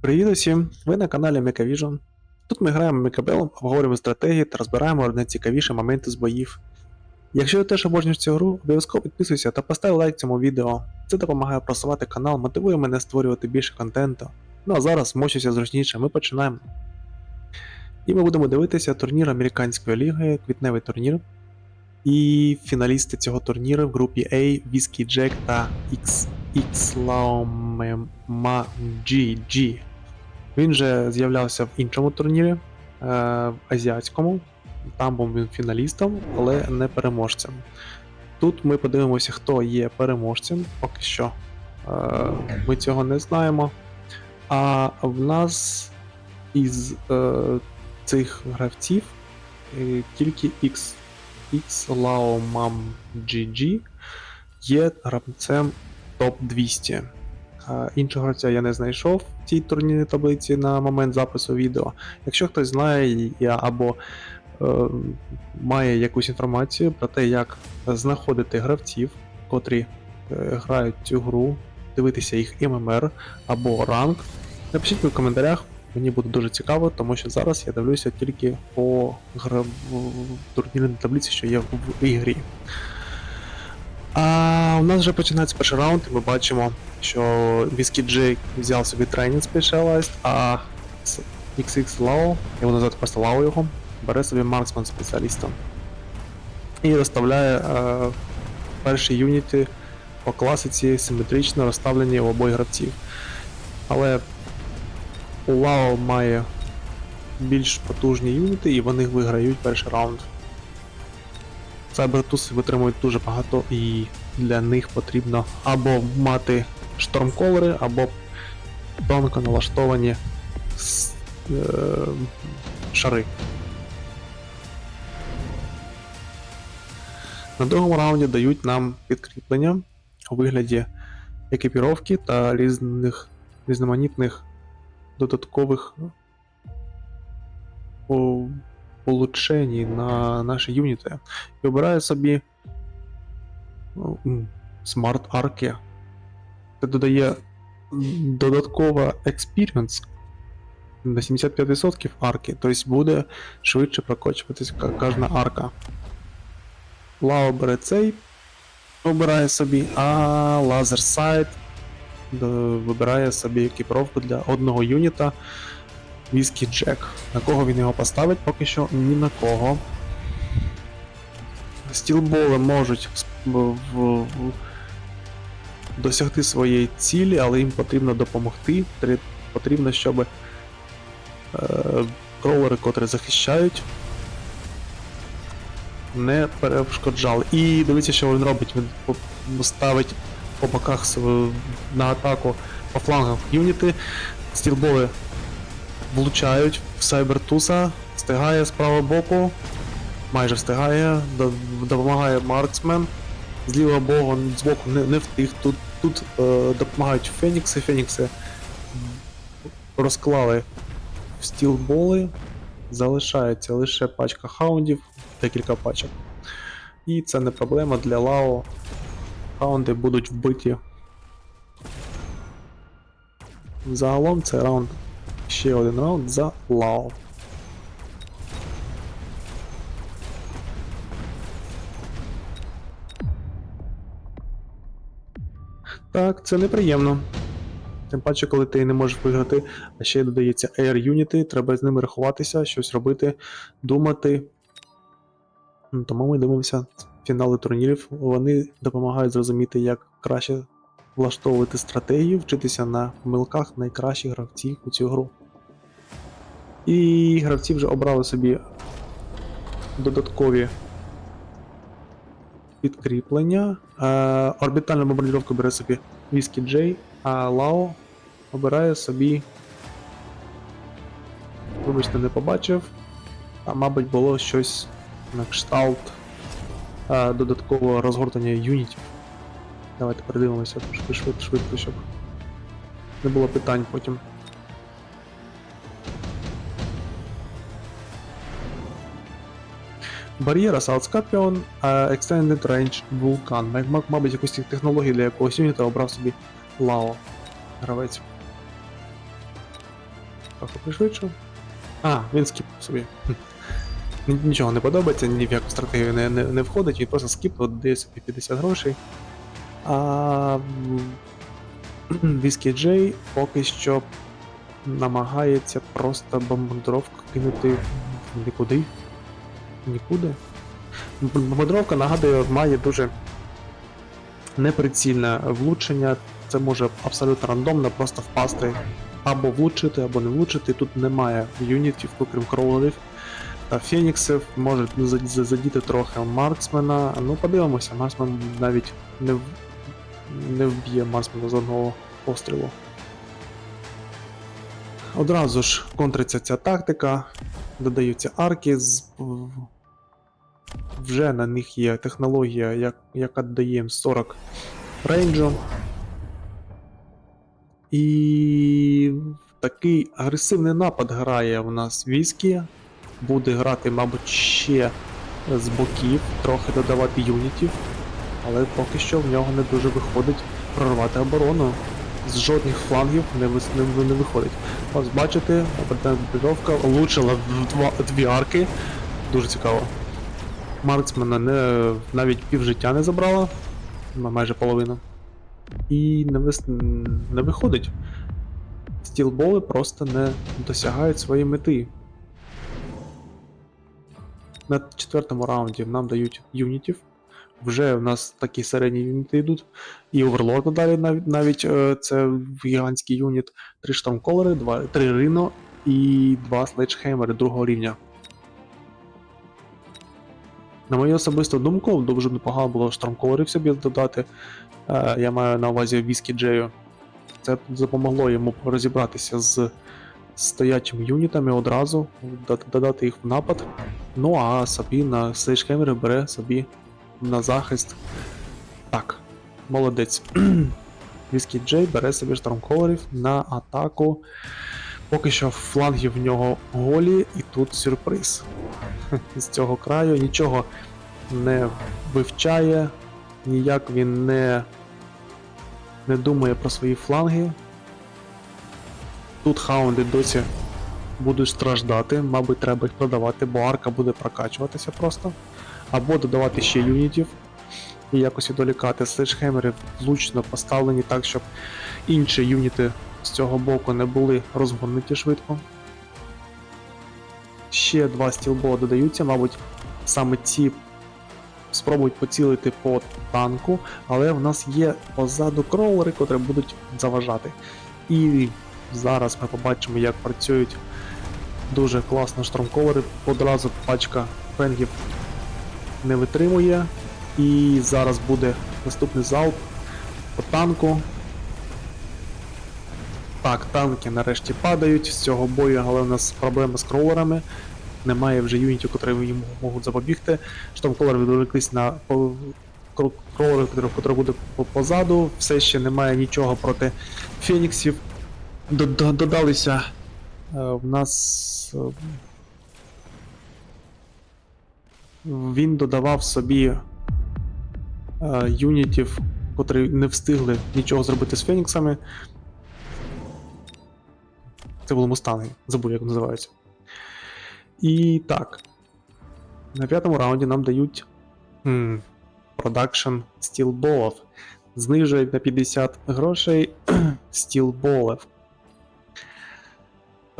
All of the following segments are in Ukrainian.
Привіт усім! Ви на каналі MechaVision. Тут ми граємо Мекабелом, обговорюємо стратегії та розбираємо найцікавіші моменти з боїв. Якщо ти теж обожнюєш цю гру, обов'язково підписуйся та постав лайк цьому відео. Це допомагає просувати канал, мотивує мене створювати більше контенту. Ну а зараз мочуся зручніше, ми починаємо. І ми будемо дивитися турнір Американської ліги, квітневий турнір. І фіналісти цього турніру в групі A Whiskey Jack та XX GG. Він же з'являвся в іншому турнірі, е, в азіатському. Там був він фіналістом, але не переможцем. Тут ми подивимося, хто є переможцем. Поки що е, ми цього не знаємо. А в нас із е, цих гравців тільки X, X Lao Mam GG є гравцем топ 200. Е, Іншого гравця я не знайшов в цій турнірній таблиці на момент запису відео. Якщо хтось знає або е, має якусь інформацію про те, як знаходити гравців, котрі е, грають цю гру, дивитися їх ММР або ранг, напишіть в коментарях. Мені буде дуже цікаво, тому що зараз я дивлюся тільки по гра... турнірній таблиці, що є в ігрі. А у нас вже починається перший раунд, і ми бачимо, що Whiskey J взяв собі тренінг Specialized, а XX я буду називати просто Lao його, бере собі марксман спеціаліста. І розставляє е, перші юніти по класиці симетрично розставлені у обох гравців. Але Lao має більш потужні юніти, і вони виграють перший раунд. Сайбертуси витримують дуже багато, і для них потрібно або мати штормколери, або тонко налаштовані е, шари. На другому раунді дають нам підкріплення у вигляді екіпіровки та різних різноманітних додаткових о, улучшень на наші юніти. І обираю собі ну, Smart Arc. Це додає додаткова experience на 75% арки, тобто буде швидше прокочуватись кожна арка. Лао бере цей, обирає собі, а Sight д- вибирає собі екіпіровку для одного юніта Whiskey Jack. На кого він його поставить, поки що ні на кого. Стілболи можуть в, досягти своєї цілі, але їм потрібно допомогти. Потрібно, щоб е, кроулери, котрі захищають, не перешкоджали. І дивіться, що він робить. Він ставить по боках на атаку по флангах юніти. Стілболи влучають в Сайбертуса, встигає з правого боку, майже встигає, допомагає Марксмен. З лівого боку, з боку не, не втих. Тут, тут е, допомагають Фенікси. Фенікси розклали стілболи. Залишається лише пачка хаундів, декілька пачок. І це не проблема для Лао. Хаунди будуть вбиті. Загалом це раунд Ще один раунд за Лао. Так, це неприємно. Тим паче, коли ти не можеш виграти, а ще додається Air юніти, треба з ними рахуватися, щось робити, думати. Ну, Тому ми дивимося фінали турнірів. Вони допомагають зрозуміти, як краще влаштовувати стратегію, вчитися на помилках найкращих гравців у цю гру. І гравці вже обрали собі додаткові підкріплення. Е, орбітальну бомбардировку бере собі Whiskey J, а Лао обирає собі. Вибачте, не побачив. А мабуть було щось на кшталт додаткового розгортання юнітів. Давайте передивимося швидко, швидко, щоб не було питань потім. Бар'єр Assault Scorpion, а Extended Range Vulcan. Мабуть, якусь технологію для якогось юніта обрав собі Лао. Гравець. Трохи пришвидшив. А, він скіп собі. Нічого не подобається, ні в яку стратегію не, не, не входить, він просто скіп, дає собі 50 грошей. А Віскі Джей поки що намагається просто бомбардировку кинути нікуди. Нікуди. Бомбардировка, нагадую, має дуже неприцільне влучення. Це може абсолютно рандомно просто впасти або влучити, або не влучити. Тут немає юнітів, окрім кроулерів феніксів. Може за- за- задіти трохи марксмена. Ну, подивимося, марксмен навіть не, в- не вб'є марксмена з одного пострілу. Одразу ж контриться ця тактика, додаються арки, з... вже на них є технологія, як... яка дає їм 40 рейнджу. І такий агресивний напад грає у нас Віскі. Буде грати, мабуть, ще з боків, трохи додавати юнітів. Але поки що в нього не дуже виходить прорвати оборону. З жодних флангів не, вис... не, не виходить. Ось бачите, бомбардировка влучила в два, дві арки. Дуже цікаво. Марксмена не, навіть півжиття не забрала, майже половину. І не, вис... не виходить. Стілболи просто не досягають своєї мети. На четвертому раунді нам дають юнітів. Вже в нас такі середні юніти йдуть. І оверлорда далі навіть, навіть е, це гігантський юніт. Три штурмколери, два, три рино і два слейджхеймери другого рівня. На мою особисту думку, дуже непогано було штурмколерів собі додати. Е, я маю на увазі Віскі Джею. Це допомогло йому розібратися з стоячими юнітами одразу, додати їх в напад. Ну а собі на слейджхеймери бере собі на захист. Так, молодець. Віскі Джей бере собі штурмколерів на атаку. Поки що фланги в нього голі, і тут сюрприз. З цього краю нічого не вивчає, ніяк він не, не думає про свої фланги. Тут хаунди досі будуть страждати, мабуть, треба їх продавати, бо арка буде прокачуватися просто. Або додавати ще юнітів і якось відволікати. Следжхемери влучно поставлені так, щоб інші юніти з цього боку не були розгорнуті швидко. Ще два стілбола додаються, мабуть, саме ці спробують поцілити по танку, але в нас є позаду кроулери, котрі будуть заважати. І зараз ми побачимо, як працюють дуже класно штурмколери. Одразу пачка фенгів не витримує. І зараз буде наступний залп по танку. Так, танки нарешті падають з цього бою, але у нас проблеми з кроулерами. Немає вже юнітів, котрі їм можуть запобігти. Штурмколери відволіклись на по- кро- котрий буде позаду. Все ще немає нічого проти феніксів. Додалися в нас. е, Він додавав собі е, юнітів, котрі не встигли нічого зробити з феніксами. Це були мустанги, забув, як називаються. І так. На п'ятому раунді нам дають м, продакшн стілболів. Знижують на 50 грошей стілболів.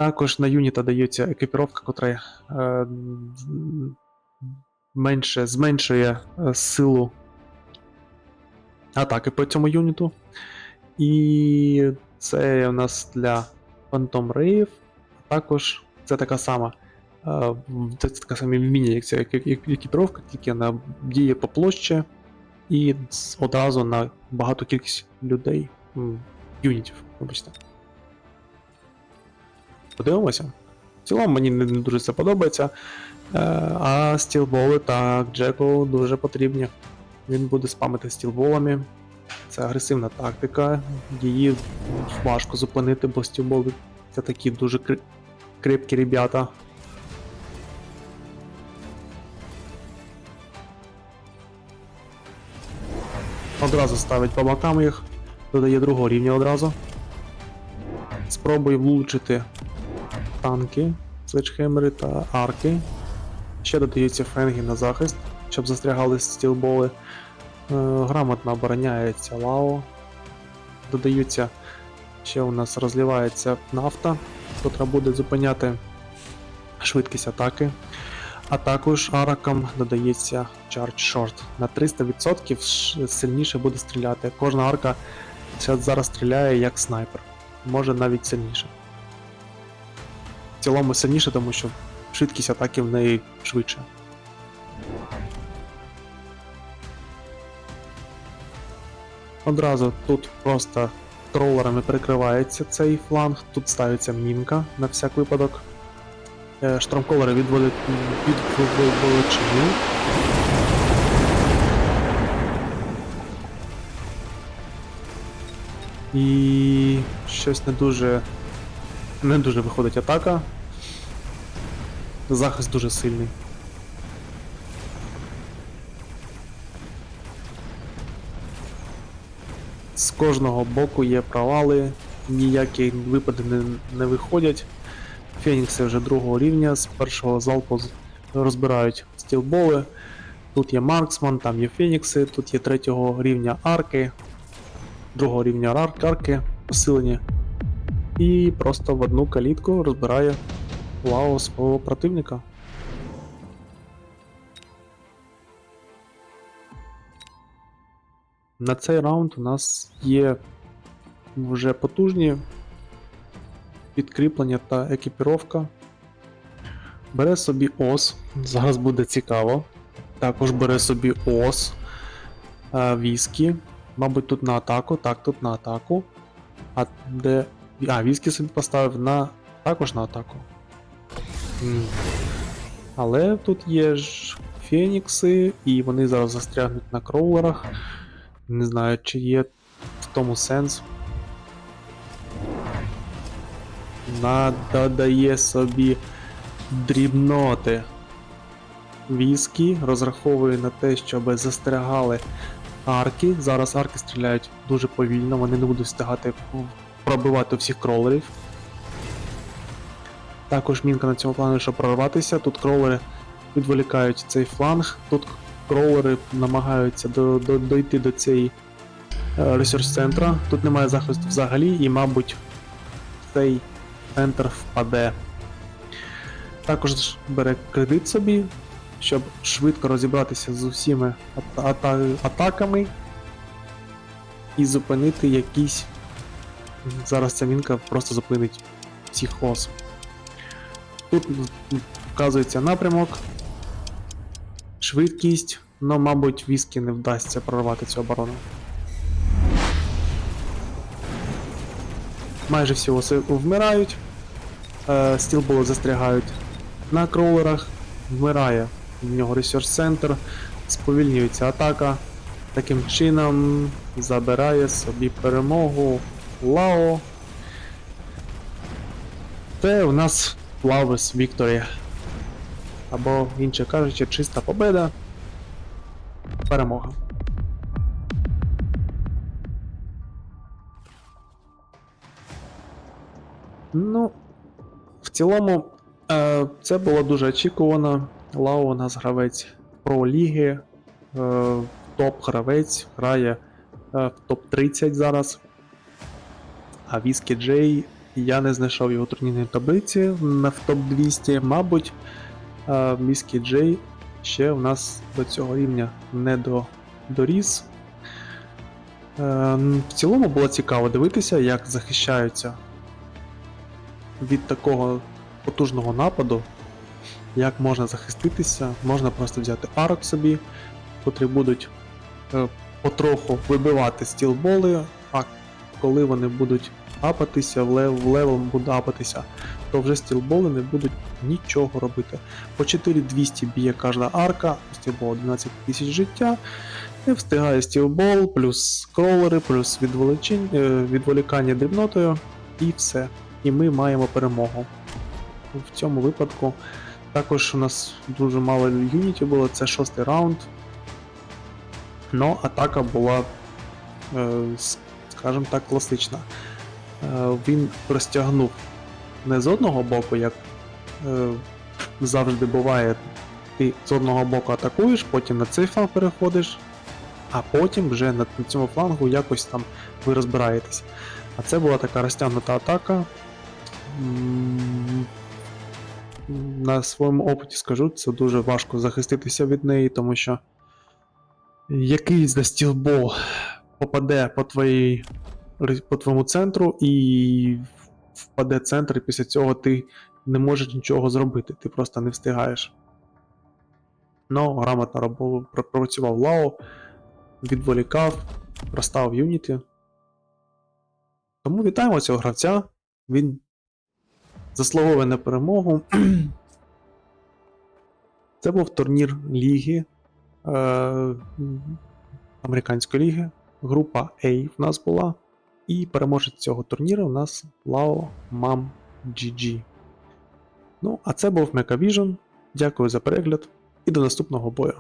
Також на юніта дається екіпіровка, котра е, менше зменшує е, силу атаки по цьому юніту. І це у нас для Phantom Rave. Також це така сама. е, Це така сама міні як ця як- як- екіпіровка, тільки вона діє по площі і одразу на багату кількість людей. Юнітів, вибачте подивимося. В цілому мені не дуже це подобається. Е, а стілболи так, Джеку дуже потрібні. Він буде спамити стілболами. Це агресивна тактика, її важко зупинити, бо стілболи це такі дуже кри... крепкі ребята. Одразу ставить по бокам їх, додає другого рівня одразу. Спробуй влучити танки, свечхемери та арки. Ще додаються фенги на захист, щоб застрягали стілболи. Е, грамотно обороняється лао. Додаються, ще у нас розливається нафта, котра буде зупиняти швидкість атаки. А також аракам додається Charge Short. На 300% сильніше буде стріляти. Кожна арка зараз стріляє як снайпер. Може навіть сильніше. Цілому сильніше, тому що швидкість атаки в неї швидше. Одразу тут просто кролерами перекривається цей фланг, тут ставиться мінка на всяк випадок. Е, Штурмколери відводять від величину. І щось не дуже. Не дуже виходить атака. Захист дуже сильний. З кожного боку є провали, ніякі випади не, не виходять. Фенікси вже другого рівня, з першого залпу розбирають стілболи. Тут є Марксман, там є Фенікси, тут є третього рівня арки, другого рівня арки посилені. І просто в одну калітку розбирає лао свого противника. На цей раунд у нас є вже потужні підкріплення та екіпіровка. Бере собі ос, зараз буде цікаво. Також бере собі ос, е, віскі. Мабуть, тут на атаку, так, тут на атаку. А де. А, віскі собі поставив на. також на атаку. Але тут є ж фенікси, і вони зараз застрягнуть на кроулерах. Не знаю, чи є в тому сенс. Надає собі дрібноти. Віскі розраховує на те, щоб застрягали арки. Зараз арки стріляють дуже повільно, вони не будуть встигати пробивати всіх кролерів. Також мінка на цьому плані, щоб прорватися. Тут кролери відволікають цей фланг. Тут кролери намагаються до, до, дойти до цієї е, ресурс центра. Тут немає захисту взагалі, і, мабуть, цей центр впаде. Також бере кредит собі, щоб швидко розібратися з усіма ата- ата- атаками і зупинити якісь. Зараз ця мінка просто зупинить всіх ос. Тут вказується напрямок, швидкість, але, мабуть, віскі не вдасться прорвати цю оборону. Майже всі оси вмирають, е, стілболи застрягають на кроулерах, вмирає в нього ресурс центр, сповільнюється атака. Таким чином забирає собі перемогу Лао. Це у нас Flawless Victory. Або, інше кажучи, чиста победа. Перемога. Ну, в цілому, е, це було дуже очікувано. Лао у нас гравець про ліги, е, топ-гравець, грає е, в топ-30 зараз. А Віскі Джей, я не знайшов його турнірної таблиці на в топ-200. Мабуть, Віскі Джей ще у нас до цього рівня не до, доріс. Е, В цілому було цікаво дивитися, як захищаються від такого потужного нападу, як можна захиститися, можна просто взяти арок собі, котрі будуть е, потроху вибивати стілболи, а коли вони будуть апатися, в лев, в левел буде апатися, то вже стілболи не будуть нічого робити. По 4200 б'є кожна арка, у стілбола 12 тисяч життя, не встигає стілбол, плюс кролери, плюс е, відволікання дрібнотою, і все і ми маємо перемогу. В цьому випадку також у нас дуже мало юнітів було, це шостий раунд. Но атака була е, скажімо так, класична. Е, Він розтягнув не з одного боку, як е, завжди буває. Ти з одного боку атакуєш, потім на цей фланг переходиш, а потім вже на цьому флангу якось там ви розбираєтесь. А це була така розтягнута атака. На своєму опиті скажу, це дуже важко захиститися від неї, тому що якийсь застілбол попаде по, твоїй, по твоєму центру і впаде центр, і після цього ти не можеш нічого зробити, ти просто не встигаєш. Ну, грамотно робо- пропрацював Лао, відволікав, розставив юніти. Тому вітаємо цього гравця. Він заслуговує на перемогу. Це був турнір Ліги е, Американської ліги. Група A в нас була. І переможець цього турніру у нас Lao Mam GG. Ну, а це був Мекавіжн. Дякую за перегляд і до наступного бою.